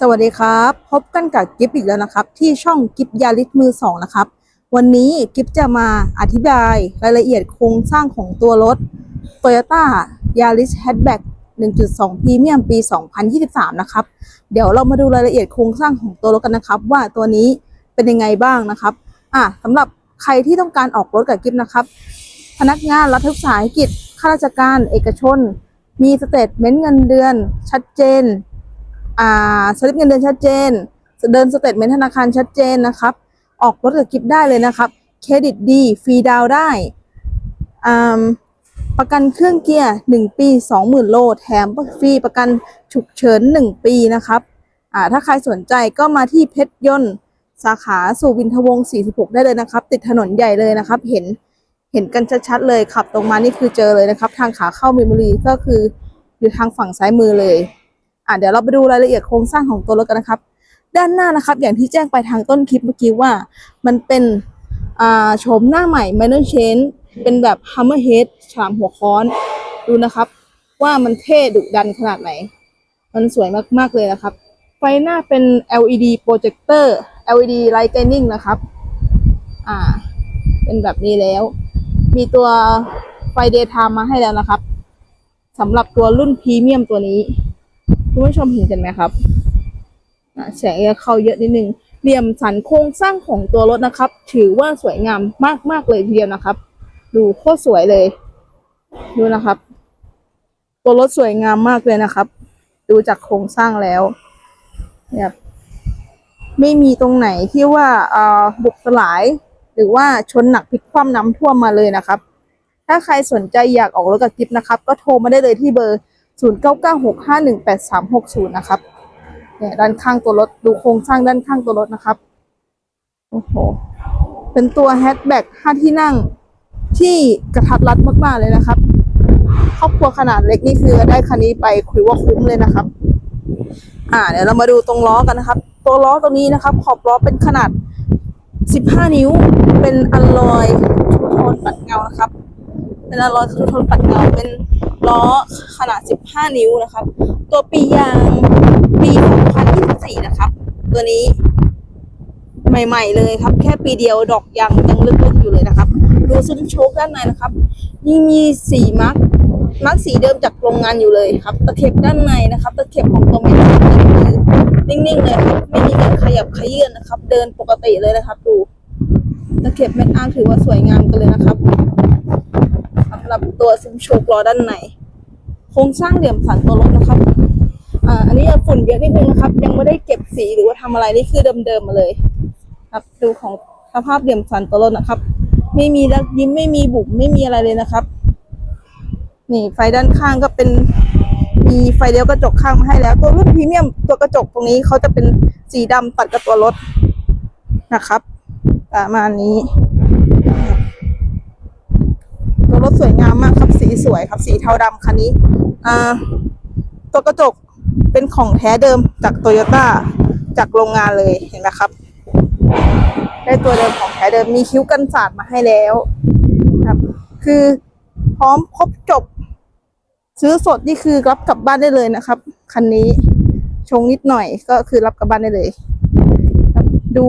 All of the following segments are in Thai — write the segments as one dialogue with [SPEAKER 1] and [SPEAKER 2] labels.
[SPEAKER 1] สวัสดีครับ พบกันกับกิฟอีกแล้วนะครับ ที่ช่องกิฟยาลิสมือสองนะครับ วันนี้กิฟจะมาอธิบายรายละเอียดโครงสร้างของตัวรถ Toyota Yaris Hatchback 1.2 Premium ปี 2023 นะครับ เดี๋ยวเรามาดูรายละเอียดโครงสร้างของตัวรถกันนะครับ ว่าตัวนี้เป็นยังไงบ้างนะครับอะสำหรับใครที่ต้องการออกรถกับกิฟนะครับ พนักงานรัฐวิสาหกิจข้าราชการ เอกชน มีสเตทเมนต์เงินเดือน ชัดเจน สลิปเงินเดือนชัดเจน เดินสเตทเมนต์ธนาคารชัดเจนนะครับ ออกรถกับกิฟได้เลยนะครับ เครดิตดี ฟรีดาวได้ ประกันเครื่องเกียร์ 1 ปี 20,000 โล แถมฟรีประกันฉุกเฉิน 1 ปีนะครับ ถ้าใครสนใจก็มาที่เพชรยนต์สาขาสุวินทวงศ์ 46 ได้เลยนะครับ ติดถนนใหญ่เลยนะครับ เห็นเห็นกันชัดๆเลยขับตรงมานี่คือเจอเลยนะครับ ทางขาเข้ามีนบุรีก็คืออยู่ทางฝั่งซ้ายมือเลย อะเดี๋ยวเราไปดูรายละเอียดโครงสร้างของตัวรถกันนะครับ ด้านหน้านะครับ อย่างที่แจ้งไปทางต้นคลิปเมื่อกี้ว่า มันเป็นอ่าโฉมหน้าใหม่ minor change เป็นแบบ hammerhead ฉลามหัวค้อนดูนะครับ ว่ามันเท่ดุดันขนาดไหน มันสวยมากๆเลยนะครับ ไฟหน้าเป็น LED projector LED lighting นะครับ อ่า เป็นแบบนี้แล้ว มีตัวไฟ daytime มาให้แล้วนะครับสำหรับตัวรุ่นพรีเมียมตัวนี้ คุณผู้ชมเห็นกันไหมครับแสงจะเข้าเยอะนิดนึงเหลี่ยมสันโครงสร้างของตัวรถนะครับ ถือว่าสวยงามมากๆเลยทีเดียวนะครับ ดูโคตรสวยเลย ดูนะครับ ตัวรถสวยงามมากเลยนะครับ ดูจากโครงสร้างแล้วเนี่ยไม่มีตรงไหนที่ว่าเอ่อบุบสลาย หรือว่าชนหนักพลิกคว่ำน้ำท่วมมาเลยนะครับ ถ้าใครสนใจอยากออกรถกับกิฟนะครับ ก็โทรมาได้เลยที่เบอร์ 0996518360 นะครับเนี่ยด้านข้างตัวรถดูโครงสร้างด้านข้างตัวรถนะครับโอ้โหเป็นตัวแฮชแบ็ก5ที่นั่งที่กระทัดรัดมากๆเลยนะครับ ครอบครัวขนาดเล็กนี่คือได้คันนี้ไปคุยว่าคุ้มเลยนะครับ อ่าเดี๋ยวเรามาดูตรงล้อกันนะครับ ตัวล้อตรงนี้นะครับ ขอบล้อเป็นขนาด 15 นิ้ว เป็นอลลอยทูโทนปัดเงานะครับ เป็นอลลอยทูโทนปัดเงาเป็น ล้อขนาด 15 นิ้วนะครับ ตัวปียางปี 2024 นะครับ ตัวนี้ใหม่ ๆ เลยครับ แค่ปีเดียวดอกยางยังลึกๆอยู่เลยนะครับ ดูซุ้มโชคด้านในนะครับยังมีสีมาร์กมาร์กสีเดิมจากโรงงานอยู่เลยครับ ตะเข็บด้านในนะครับ ตะเข็บของตัวเมทัลคือนิ่งๆเลยครับไม่มีการขยับขยื่นนะครับ เดินปกติเลยนะครับ ดูตะเข็บเม็ดอาร์ถือว่าสวยงามกันเลยนะครับ หรับตัวซุ้มโชคล้อด้านในโครงสร้างเหลี่ยมสันตัวรถนะครับอ่าอันนี้ยังฝุ่นเยอะนิดนึงนะครับ ยังไม่ได้เก็บสีหรือว่าทำอะไรนี่คือเดิมๆมาเลย ครับดูของสภาพเหลี่ยมสันตัวรถนะครับ ไม่มีรักยิ้มไม่มีบุ๋มไม่มีอะไรเลยนะครับ นี่ไฟด้านข้างก็เป็น มีไฟเลี้ยวกระจกข้างมาให้แล้ว ตัวรุ่นพรีเมียมตัวกระจกตรงนี้เขาจะเป็นสีดำตัดกับตัวรถนะครับประมาณนี้ ตัวรถสวยงามมากครับสีสวยครับ สีเทาดำคันนี้ตัวกระจกเป็นของแท้เดิมจากโตโยต้าจากโรงงานเลยเห็นไหมครับ ได้ตัวเดิมของแท้เดิมมีคิ้วกันสาดมาให้แล้วครับ คือพร้อมครบจบ ซื้อสดนี่คือรับกลับบ้านได้เลยนะครับคันนี้ชงนิดหน่อยก็คือรับกลับบ้านได้เลย ดู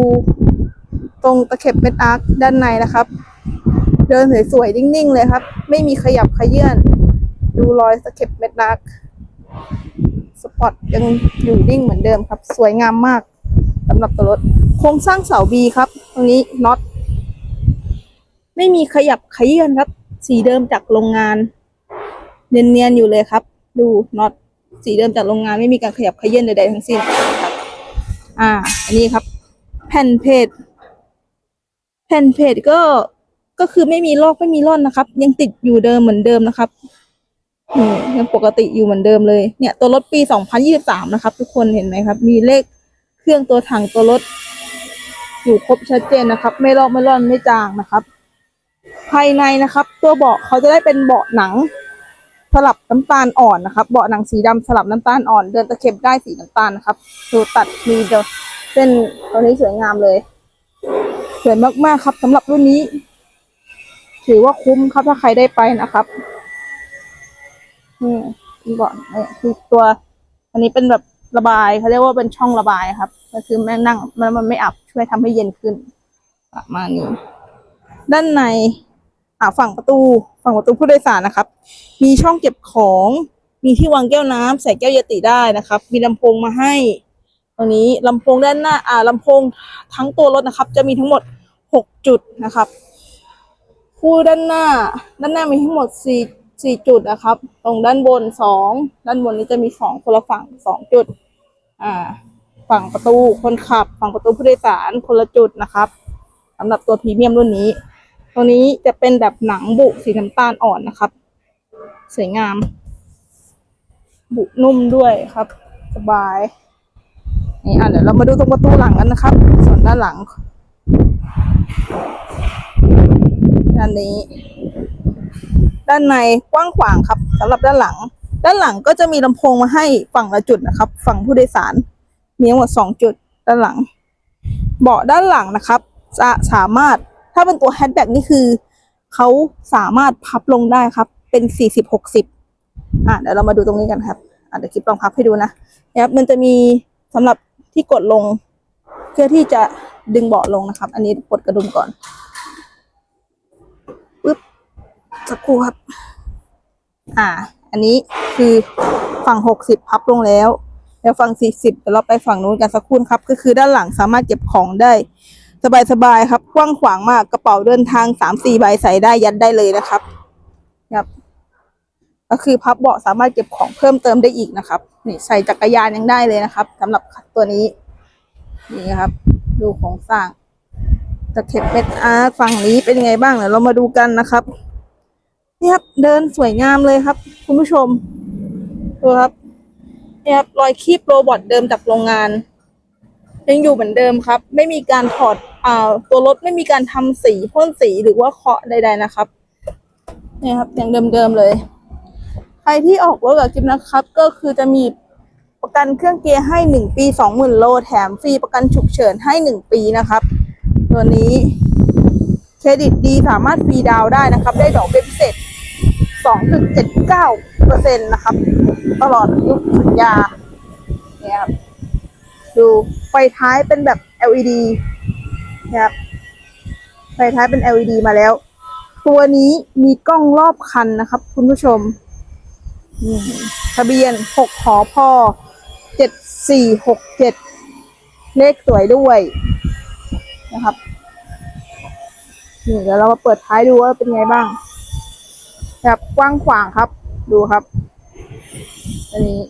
[SPEAKER 1] ตรงตะเข็บเม็ดอาร์คด้านในนะครับ เดินสวยๆนิ่งๆเลยครับ ไม่มีขยับขยื่นดูรอยตะเข็บเม็ดอาร์คสปอตยังอยู่นิ่งเหมือนเดิมครับ สวยงามมากสำหรับตัวรถ โครงสร้างเสาบีครับ ตรงนี้น็อตไม่มีขยับขยื่นครับ สีเดิมจากโรงงาน เนียนๆอยู่เลยครับ ดูน็อตสีเดิมจากโรงงานไม่มีการขยับขยื่นใดๆทั้งสิ้นครับ อ่า อันนี้ครับ แผ่นเพจแผ่นเพจก็ ก็คือไม่มีลอกไม่มีร่อนนะครับ ยังติดอยู่เดิมเหมือนเดิมนะครับยังปกติอยู่เหมือนเดิมเลยเนี่ยตัวรถปี 2023 นะครับ ทุกคนเห็นไหมครับ มีเลขเครื่องตัวถังตัวรถ อยู่ครบชัดเจนนะครับ ไม่ลอกไม่ร่อนไม่จางนะครับ ภายในนะครับ ตัวเบาะเขาจะได้เป็นเบาะหนัง สลับน้ำตาลอ่อนนะครับ เบาะหนังสีดำสลับน้ำตาลอ่อน เดินตะเข็บได้สีน้ำตาลนะครับดูตัดมีเดยวเส้นตัวนี้สวยงามเลย สวยมากๆครับสำหรับรุ่นนี้ ถือว่าคุ้มครับถ้าใครได้ไปนะครับนี่เบาะนี่คือตัว อันนี้เป็นแบบระบายเขาเรียกว่าเป็นช่องระบายครับ ก็คือแม่นั่งมันมันไม่อับช่วยทำให้เย็นขึ้นประมาณนี้ด้านในอ่าฝั่งประตู ฝั่งประตูผู้โดยสารนะครับ มีช่องเก็บของ มีที่วางแก้วน้ำใส่แก้วเยติได้นะครับ มีลำโพงมาให้ตรงนี้ลำโพงด้านหน้า อ่าลำโพงทั้งตัวรถนะครับ จะมีทั้งหมดหกจุดนะครับ คู่ด้านหน้า ด้านหน้ามีทั้งหมดสี่สี่จุดนะครับ ตรงด้านบนสองด้านบนนี้จะมีสองคนละฝั่งสองจุด อ่า ฝั่งประตูคนขับ ฝั่งประตูผู้โดยสารคนละจุดนะครับสำหรับตัวพรีเมียมรุ่นนี้ ตัวนี้จะเป็นแบบหนังบุสีน้ำตาลอ่อนนะครับ สวยงาม บุนุ่มด้วยครับ สบายนี่อะเดี๋ยวเรามาดูตรงประตูหลังกันนะครับ ส่วนด้านหลัง ด้านนี้ ด้านในกว้างขวางครับสำหรับด้านหลัง ด้านหลังก็จะมีลำโพงมาให้ฝั่งละจุดนะครับ ฝั่งผู้โดยสาร มีทั้งหมดสองจุด ด้านหลัง เบาะด้านหลังนะครับ จะสามารถถ้าเป็นตัวแฮชแบ็กนี่คือเขาสามารถพับลงได้ครับ เป็นสี่สิบหกสิบอะเดี๋ยวเรามาดูตรงนี้กันครับอะเดี๋ยวคลิปลองพับให้ดูนะนะครับมันจะมีสำหรับที่กดลง เพื่อที่จะดึงเบาะลงนะครับ อันนี้กดกระดุมก่อนปึ๊บ สักครู่ครับ อ่า อันนี้คือฝั่งหกสิบพับลงแล้วแล้วฝั่งสี่สิบเดี๋ยวเราไปฝั่งนู้นกันสักครู่ครับ ก็คือด้านหลังสามารถเก็บของได้ สบายๆครับ กว้างขวางมากกระเป๋าเดินทางสามสี่ใบใส่ได้ยัดได้เลยนะครับครับก็คือพับเบาะสามารถเก็บของเพิ่มเติมได้อีกนะครับ นี่ใส่จักรยานยังได้เลยนะครับสำหรับตัวนี้ นี่ครับ ดูโครงสร้างตะเข็บเม็ดอาร์ฝั่งนี้เป็นยังไงบ้างเดี๋ยวเรามาดูกันนะครับ นี่ครับ เดินสวยงามเลยครับ คุณผู้ชมดูครับนี่ครับรอยคีบโรบอทเดิมจากโรงงาน ยังอยู่เหมือนเดิมครับ ไม่มีการถอดอ่าตัวรถไม่มีการทำสีพ่นสีหรือว่าเคาะใด ๆนะครับนี่ครับยังเดิมๆเลย ใครที่ออกรถกับกิฟนะครับ ก็คือจะมีประกันเครื่องเกียร์ให้หนึ่งปีสองหมื่นโลแถมฟรีประกันฉุกเฉินให้หนึ่งปีนะครับ ตัวนี้เครดิตดีสามารถฟรีดาวได้นะครับ ได้ดอกเบี้ยพิเศษ สองจุดเจ็ดเก้าเปอร์เซ็นต์นะครับ ตลอดยุคสัญญาเนี่ยครับดูไฟท้ายเป็นแบบ LED นะครับไฟท้ายเป็น LED มาแล้ว ตัวนี้มีกล้องรอบคันนะครับ คุณผู้ชมทะเบียนหกหอพอเจ็ดสี่หกเจ็ดเลขสวยด้วยนะครับนี่เดี๋ยวเรามาเปิดท้ายดูว่าเป็นไงบ้าง แบบกว้างขวางครับ ดูครับ อันนี้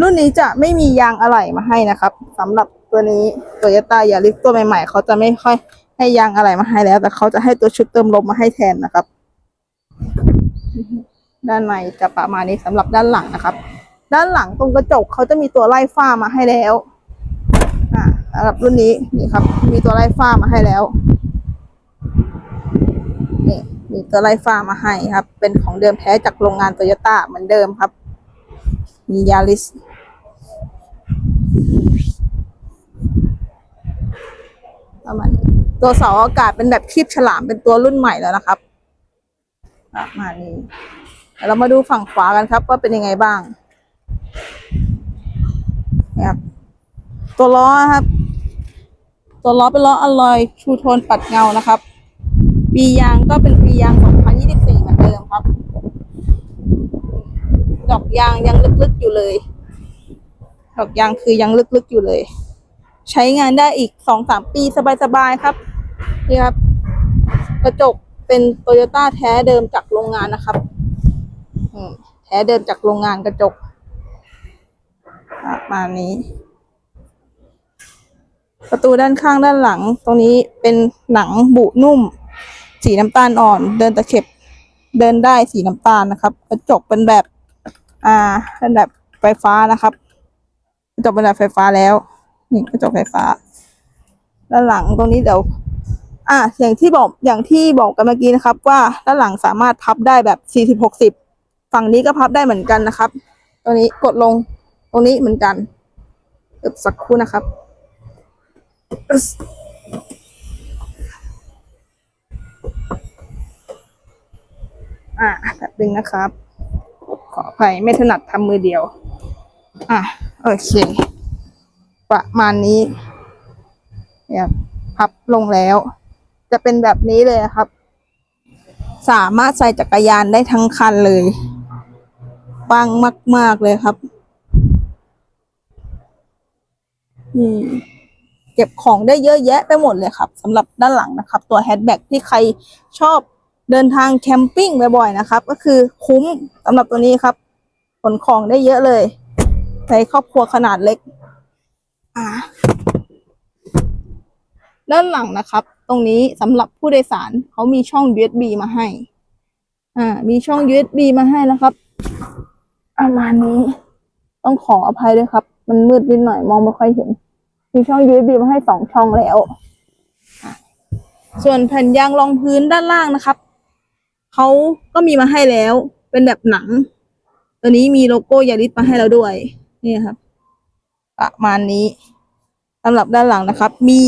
[SPEAKER 1] รุ่นนี้จะไม่มียางอะไหล่มาให้นะครับสำหรับตัวนี้ Toyota Yaris ตัวใหม่ๆเขาจะไม่ค่อยให้ยางอะไหล่มาให้แล้ว แต่เขาจะให้ตัวชุดเติมลมมาให้แทนนะครับ ด้านในจะประมาณนี้สำหรับด้านหลังนะครับ ด้านหลังตรงกระจกเขาจะมีตัวไล่ฝ้ามาให้แล้วอ่าสำหรับรุ่นนี้นี่ครับ มีตัวไล่ฝ้ามาให้แล้ว มีตัวไล่ฝ้ามาให้ครับ เป็นของเดิมแท้จากโรงงานโตโยต้าเหมือนเดิมครับ มียาริสประมาณนี้ตัวเสาอากาศเป็นแบบคีบฉลามเป็นตัวรุ่นใหม่แล้วนะครับประมาณนี้เดี๋ยวเรามาดูฝั่งขวากันครับ ว่าเป็นยังไงบ้างนะครับตัวล้อครับ ตัวล้อเป็นล้ออลลอยชูโทนปัดเงานะครับ ปียางก็เป็นปียาง 2024 เหมือนเดิมครับ ดอกยางยังลึกๆอยู่เลย ดอกยางคือยังลึกๆอยู่เลย ใช้งานได้อีกสองสามปีสบายๆครับ นี่ครับ กระจกเป็นโตโยต้าแท้เดิมจากโรงงานนะครับแท้เดิมจากโรงงานกระจกประมาณนี้ ประตูด้านข้างด้านหลัง ตรงนี้เป็นหนังบุนุ่ม สีน้ำตาลอ่อน เดินตะเข็บ เดินได้สีน้ำตาลนะครับ กระจกเป็นแบบ อ่า เป็นแบบไฟฟ้านะครับ กระจกเป็นแบบไฟฟ้าแล้ว นี่กระจกไฟฟ้า ด้านหลังตรงนี้เดี๋ยว อ่าอย่างที่บอก อย่างที่บอกกันเมื่อกี้นะครับ ว่าด้านหลังสามารถพับได้แบบสี่สิบหกสิบ ฝั่งนี้ก็พับได้เหมือนกันนะครับ ตรงนี้กดลง ตรงนี้เหมือนกันเดี๋ยวสักครู่นะครับ อ่าแบบนึงนะครับ ขออภัยไม่ถนัดทำมือเดียว อะโอเค ประมาณนี้เนี่ยพับลงแล้ว จะเป็นแบบนี้เลยครับ สามารถใส่จักรยานได้ทั้งคันเลยปังมาก ๆ เลยครับนี่เก็บของได้เยอะแยะไปหมดเลยครับสำหรับด้านหลังนะครับ ตัวแฮชแบ็กที่ใครชอบ เดินทางแคมปิ้งบ่อยๆนะครับ ก็คือคุ้มสำหรับตัวนี้ครับขนของได้เยอะเลยในครอบครัวขนาดเล็ก อ่า ด้านหลังนะครับ ตรงนี้สำหรับผู้โดยสารเขามีช่อง USB มาให้ อ่า มีช่อง USB มาให้นะครับประมาณนี้ ต้องขออภัยด้วยครับ มันมืดนิดหน่อยมองไม่ค่อยเห็น มีช่อง USB มาให้สองช่องแล้ว ส่วนแผ่นยางรองพื้นด้านล่างนะครับ เขาก็มีมาให้แล้ว เป็นแบบหนัง ตัวนี้มีโลโก้ยาริสมาให้เราด้วย นี่ครับ ประมาณนี้สำหรับด้านหลังนะครับ มี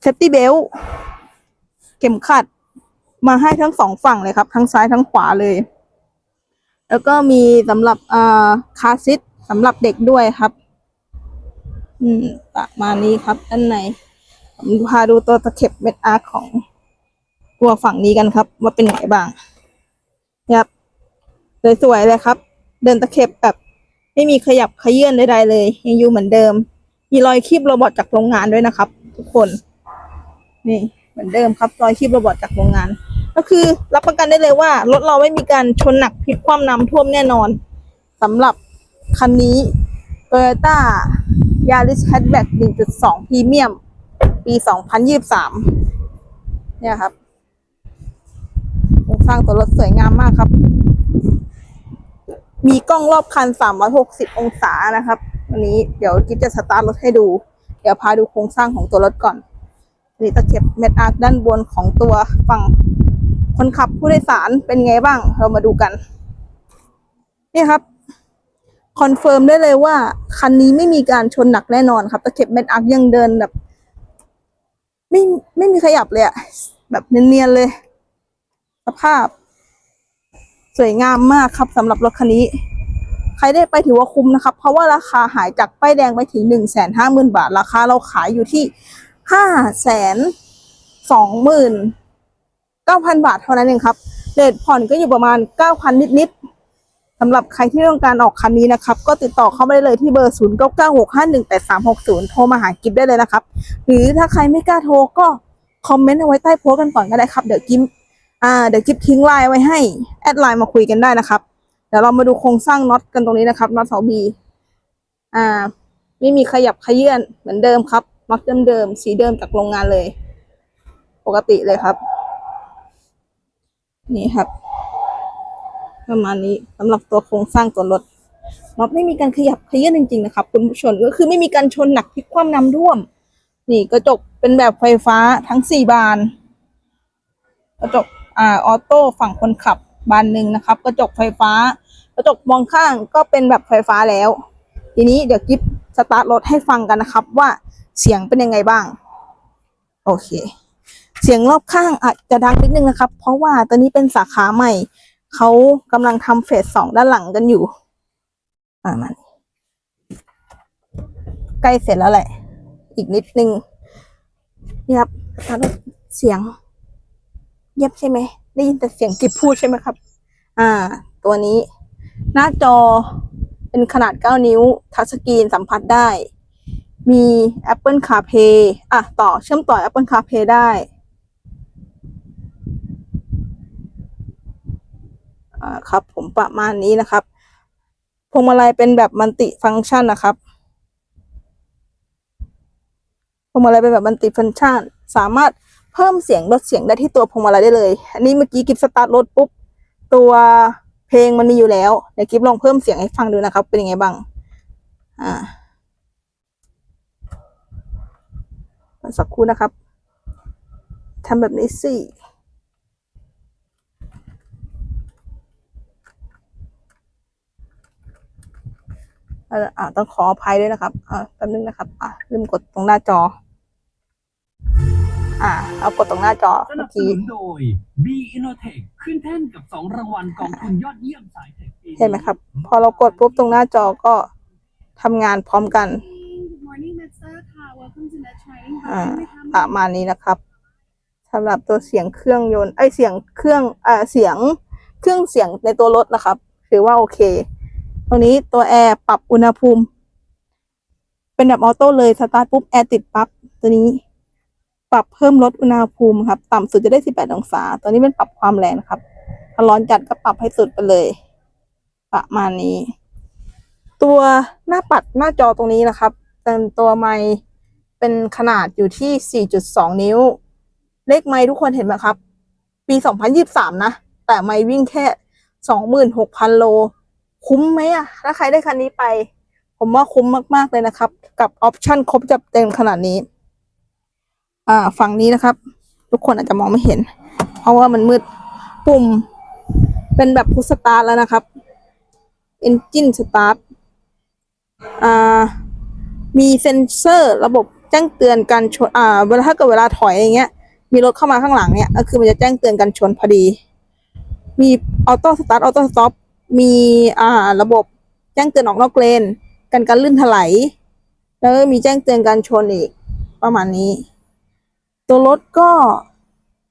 [SPEAKER 1] เซฟตี้เบลเข็มขัด มาให้ทั้งสองฝั่งเลยครับ ทั้งซ้ายทั้งขวาเลย แล้วก็มีสำหรับอ่าคาซิทสำหรับเด็กด้วยครับ อืม ประมาณนี้ครับด้านในผมพาดูตัวตะเข็บเม็ดอาร์ของ ตัวฝั่งนี้กันครับ ว่าเป็นไงบ้างครับสวยๆเลยครับ เดินตะเข็บแบบไม่มีขยับขยื่นใดๆเลย ยังอยู่เหมือนเดิม มีรอยคีบโรบอทจากโรงงานด้วยนะครับ ทุกคน นี่เหมือนเดิมครับ รอยคีบโรบอทจากโรงงาน ก็คือรับประกันได้เลยว่ารถเราไม่มีการชนหนักพลิกคว่ำน้ำท่วมแน่นอนสำหรับคันนี้ Toyota Yaris Hatchback 1.2 Premium ปี 2023 เนี่ยครับ รงสร้างตัวรถสวยงามมากครับ มีกล้องรอบคัน 360 องศานะครับวันนี้เดี๋ยวกิ๊บจะสตาร์ทรถให้ดู เดี๋ยวพาดูโครงสร้างของตัวรถก่อนนี่ตะเข็บเม็ดอาร์ด้านบนของตัวฝั่งคนขับผู้โดยสารเป็นไงบ้าง เรามาดูกัน นี่ครับคอนเฟิร์มได้เลยว่า คันนี้ไม่มีการชนหนักแน่นอนครับ ตะเข็บเม็ดอาร์ยังเดินแบบ ไม่ไม่มีขยับเลยอะแบบเนียนๆเลย สภาพ สวยงามมากครับสำหรับรถคันนี้ ใครได้ไปถือว่าคุ้มนะครับ เพราะว่าราคาหายจากป้ายแดงไปถึงหนึ่งแสนห้าหมื่นบาท ราคาเราขายอยู่ที่ห้าแสนสองหมื่นเก้าพันบาทเท่านั้นเองครับเรทผ่อนก็อยู่ประมาณเก้าพันนิดๆสำหรับใครที่ต้องการออกคันนี้นะครับ ก็ติดต่อเข้ามาได้เลยที่เบอร์ศูนย์เก้าเก้าหกห้าหนึ่งแปดสามหกศูนย์โทรมาหากิฟได้เลยนะครับ หรือถ้าใครไม่กล้าโทรก็คอมเมนต์เอาไว้ใต้โพสต์กันก่อนก็ได้ครับ เดี๋ยวกิม อ่าเดี๋ยวกิฟทิ้งไลน์ไว้ให้แอดไลน์มาคุยกันได้นะครับ เดี๋ยวเรามาดูโครงสร้างน็อตกันตรงนี้นะครับน็อตเสาบีอ่า ไม่มีขยับขยื่นเหมือนเดิมครับน็อตเดิมๆสีเดิมจากโรงงานเลย ปกติเลยครับ นี่ครับ ประมาณนี้สำหรับตัวโครงสร้างตัวรถน็อตไม่มีการขยับขยื่นจริงๆนะครับ คุณผู้ชมก็คือไม่มีการชนหนักพลิกคว่ำน้ำท่วม นี่กระจกเป็นแบบไฟฟ้าทั้งสี่บานกระจก อ่าออโต้ฝั่งคนขับบานหนึ่งนะครับ กระจกไฟฟ้า กระจกมองข้างก็เป็นแบบไฟฟ้าแล้ว ทีนี้เดี๋ยวกิฟสตาร์ทรถให้ฟังกันนะครับ ว่าเสียงเป็นยังไงบ้าง โอเค เสียงรอบข้างอาจจะดังนิดนึงนะครับ เพราะว่าตอนนี้เป็นสาขาใหม่ เขากำลังทำเฟสสองด้านหลังกันอยู่อ่ามันใกล้เสร็จแล้วแหละ อีกนิดนึงนี่ครับสตาร์ทรถเสียง เงียบใช่ไหม ได้ยินแต่เสียงกิบพูดใช่ไหมครับ อ่า ตัวนี้ หน้าจอเป็นขนาด 9 นิ้ว ทัชสกรีนสัมผัสได้ มี Apple CarPlay อะ ต่อเชื่อมต่อ Apple CarPlay ได้ อ่า ครับ ผมประมาณนี้นะครับ พวงมาลัยเป็นแบบมัลติฟังก์ชันนะครับ พวงมาลัยเป็นแบบมัลติฟังก์ชัน สามารถ เพิ่มเสียงลดเสียงได้ที่ตัวพวงมาลัยได้เลย อันนี้เมื่อกี้กิฟสตาร์ทรถปุ๊บตัวเพลงมันมีอยู่แล้วเดี๋ยวกิฟลองเพิ่มเสียงให้ฟังดูนะครับ เป็นยังไงบ้าง อ่าสักครู่นะครับทำแบบนี้สิอ่าอ่าต้องขออภัยด้วยนะครับ อ่าแป๊บนึงนะครับ อ่าลืมกดตรงหน้าจอ อ่าเอากดตรงหน้าจอ
[SPEAKER 2] ส
[SPEAKER 1] เมื่
[SPEAKER 2] นั
[SPEAKER 1] อบ
[SPEAKER 2] ส
[SPEAKER 1] กี้
[SPEAKER 2] นุนโดย B Innotech ขึ้นแท่นกับ 2 รางวัลกองทุนยอดเยี่ยมสายเทคปี
[SPEAKER 1] เห็นไหมครับ พอเรากดปุ๊บตรงหน้าจอก็ทำงานพร้อมกัน
[SPEAKER 3] Good morning, Mister ค่ะ Welcome to Net Training
[SPEAKER 1] อ่า
[SPEAKER 3] ค่ะ
[SPEAKER 1] ประมาณนี้นะครับสำหรับตัวเสียงเครื่องยนต์ไอยเสียงเครื่องอ่าเสียงเครื่องเสียงในตัวรถนะครับ ถือว่าโอเค ตรงนี้ตัวแอร์ปรับอุณหภูมิ เป็นแบบออโต้เลยสตาร์ทปุ๊บแอร์ติดปั๊บตัวนี้ ปรับเพิ่มลดอุณหภูมิครับ ต่ำสุดจะได้ 18 องศาตัวนี้เป็นปรับความแรงครับ ถ้าร้อนจัดก็ปรับให้สุดไปเลย ประมาณนี้ ตัวหน้าปัดหน้าจอตรงนี้นะครับเป็นตัวไมเป็นขนาดอยู่ที่ 4.2 นิ้ว เลขไมค์ทุกคนเห็นไหมครับ ปี 2023 นะ แต่ไมค์วิ่งแค่ 26,000 โล คุ้มไหมอะถ้าใครได้คันนี้ไป ผมว่าคุ้มมาก ๆ เลยนะครับ กับออปชั่นครบจับเต็มขนาดนี้ อ่าฝั่งนี้นะครับ ทุกคนอาจจะมองไม่เห็น เพราะว่ามันมืดปุ่ม เป็นแบบพุสตาร์ทแล้วนะครับ Engine Start อ่ามีเซ็นเซอร์ระบบแจ้งเตือนการชนอ่าเวลาถ้าเกิดเวลาถอยอย่างเงี้ย มีรถเข้ามาข้างหลังเนี่ยก็คือมันจะแจ้งเตือนการชนพอดี มีออโต้สตาร์ทออโต้สต็อปมีอ่าระบบแจ้งเตือนออกนอกเลนกันการลื่นถลายแล้วมีแจ้งเตือนการชนอีกประมาณนี้ ตัวรถก็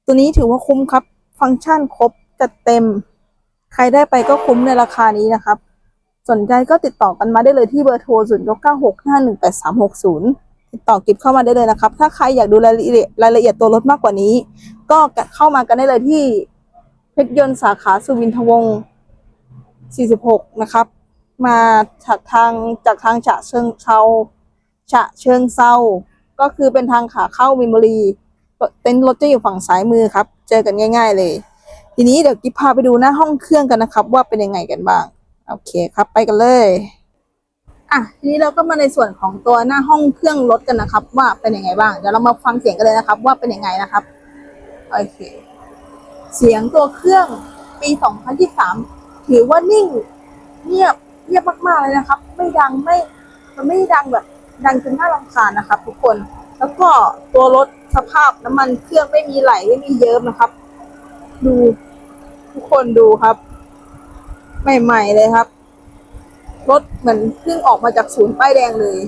[SPEAKER 1] ตัวนี้ถือว่าคุ้มครับ ฟังก์ชันครบจัดเต็ม ใครได้ไปก็คุ้มในราคานี้นะครับ สนใจก็ติดต่อกันมาได้เลยที่เบอร์โทร0 9 9 6 5 1 8 3 6 0ติดต่อกิฟเข้ามาได้เลยนะครับ ถ้าใครอยากดูรายละเอียดรายละเอียดตัวรถมากกว่านี้ ก็เข้ามากันได้เลยที่เพชรยนต์สาขาสุวินทวงศ์46 นะครับ มาจากทางจากทางฉะเชิงเซาฉะเชิงเซาก็คือเป็นทางขาเข้ามินบุรี เต็นท์รถจะอยู่ฝั่งซ้ายมือครับ เจอกันง่าย ๆ เลย ทีนี้เดี๋ยวกิ๊บพาไปดูหน้าห้องเครื่องกันนะครับ ว่าเป็นยังไงกันบ้าง โอเคครับ ไปกันเลยอะทีนี้เราก็มาในส่วนของตัวหน้าห้องเครื่องรถกันนะครับ ว่าเป็นยังไงบ้างเดี๋ยวเรามาฟังเสียงกันเลยนะครับ ว่าเป็นยังไงนะครับโอเค เสียงตัวเครื่องปี 2023 ถือว่านิ่ง เงียบเงียบมากๆเลยนะครับ ไม่ดังไม่ มันไม่ได้ดังแบบ ดังจนน่ารำคาญนะครับ ทุกคน แล้วก็ตัวรถ สภาพน้ำมันเครื่องไม่มีไหลไม่มีเยิ้มนะครับ ดูทุกคนดูครับ ใหม่ๆเลยครับ รถเหมือนเพิ่งออกมาจากศูนย์ป้ายแดงเลย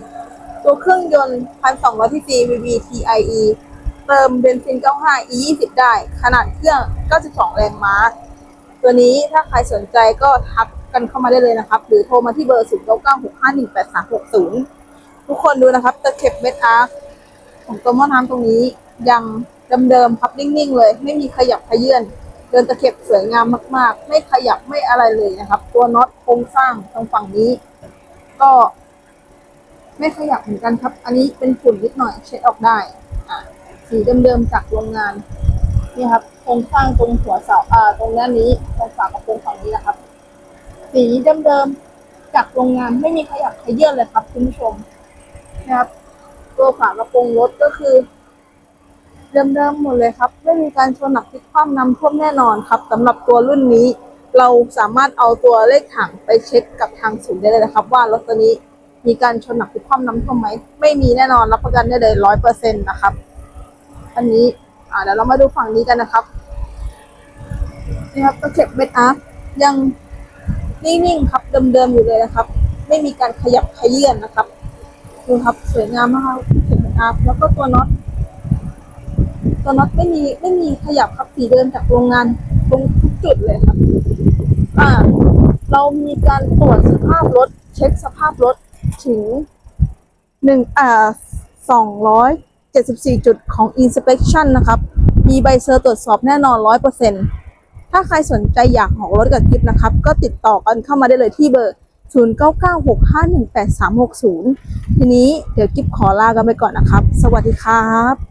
[SPEAKER 1] ตัวเครื่องยนต์ 1,200 cc VV TIE เติมเบนซิน 95 E 20 ได้ ขนาดเครื่อง 92 แรงม้า ตัวนี้ถ้าใครสนใจก็ทักกันเข้ามาได้เลยนะครับ หรือโทรมาที่เบอร์ 0996518360 ทุกคนดูนะครับตะเข็บเม็ดอาร์ ของตัวหม้อน้ำตรงนี้ยังเดิมๆครับนิ่งๆเลย ไม่มีขยับขยื่นเดินตะเข็บสวยงามมาก ๆ ไม่ขยับไม่อะไรเลยนะครับ ตัวน็อตโครงสร้างตรงฝั่งนี้ ก็ ไม่ขยับเหมือนกันครับ อันนี้เป็นฝุ่นนิดหน่อยเช็ดออกได้อ่าสีเดิมๆจากโรงงานนี่ครับโครงสร้างตรงหัวเสาอ่าตรงด้านนี้ตรงฝากระโปรงฝั่งนี้นะครับ สีเดิมๆจากโรงงานไม่มีขยับขยื่นเลยครับคุณผู้ชมนะครับ ตัวฝากระโปรงรถก็คือเดิมๆหมดเลยครับ ไม่มีการชนหนักพลิกคว่ำน้ำท่วมแน่นอนครับสำหรับตัวรุ่นนี้ เราสามารถเอาตัวเลขถังไปเช็คกับทางศูนย์ได้เลยนะครับ ว่ารถตัวนี้มีการชนหนักพลิกคว่ำน้ำท่วมไหมไม่มีแน่นอนรับประกันได้เลยร้อยเปอร์เซ็นต์นะครับ อันนี้อ่าเดี๋ยวเรามาดูฝั่งนี้กันนะครับนี่ครับตะเข็บเบ็ดอาร์ยังนิ่งๆครับเดิมๆอยู่เลยนะครับ ไม่มีการขยับขยื่นนะครับ ดูครับสวยงามมากครับเข็มอาร์แล้วก็ตัวน็อตตัวน็อตไม่มีไม่มีขยับครับสีเดิมจากโรงงานตรงทุกจุดเลยครับอ่าเรามีการตรวจสภาพรถ เช็คสภาพรถถึงหนึ่งอ่าสองร้อยเจ็ดสิบสี่จุดของ inspection นะครับ มีใบเซอร์ตรวจสอบแน่นอนร้อยเปอร์เซ็นถ้าใครสนใจอยากออรถกับกิฟนะครับ ก็ติดต่อกันเข้ามาได้เลยที่เบอร์ 0996518360 ทีนี้เดี๋ยวกิฟขอลากันไปก่อนนะครับ สวัสดีครับ